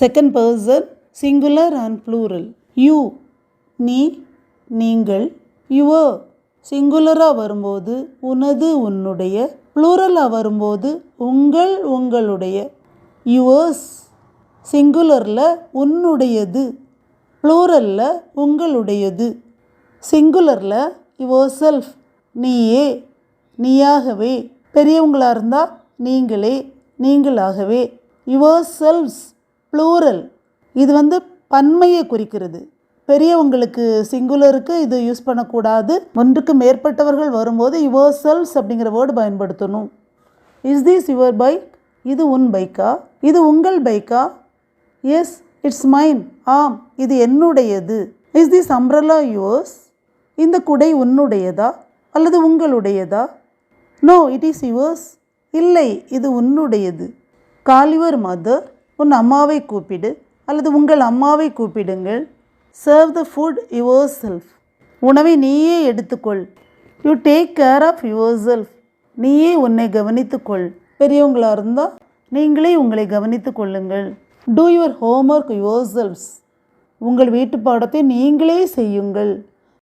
Second person singular and plural you நீ நீங்கள் your சிங்குலராக வரும்போது உனது உன்னுடைய. ப்ளூரலாக வரும்போது உங்கள் உங்களுடைய. யுவர்ஸ் சிங்குலரில் உன்னுடையது. ப்ளூரலில் உங்களுடையது. சிங்குலரில் யுவர் செல்ஃப் நீயே நீயாகவே. பெரியவங்களாக இருந்தால் நீங்களே நீங்களாகவே. யுவர் செல்ஃப்ஸ் ப்ளூரல் இது வந்து பன்மையை குறிக்கிறது. பெரியவங்களுக்கு சிங்குலருக்கு இது யூஸ் பண்ணக்கூடாது. ஒன்றுக்கு மேற்பட்டவர்கள் வரும்போது யுவர் செல்ஸ் அப்படிங்கிற வேர்டு பயன்படுத்தணும். இஸ் திஸ் யுவர் பைக் இது உன் பைக்கா இது உங்கள் பைக்கா எஸ் இட்ஸ் மைன் ஆம் இது என்னுடையது. இஸ் திஸ் அம்ரலா யுவர்ஸ் இந்த குடை உன்னுடையதா? அல்லது உங்களுடையதா? நோ இட் இஸ் யுவர்ஸ் இல்லை இது உன்னுடையது. கால் யுவர் மதர் உன் அம்மாவை கூப்பிடு அல்லது உங்கள் அம்மாவை கூப்பிடுங்கள். Serve the food yourself உணவை நீயே எடுத்துக்கொள். You take care of yourself நீயே உன்னை கவனித்துக்கொள். பெரியவங்களாக இருந்தால் நீங்களே உங்களை கவனித்து கொள்ளுங்கள். Do your homework yourselves உங்கள் வீட்டு பாடத்தை நீங்களே செய்யுங்கள்.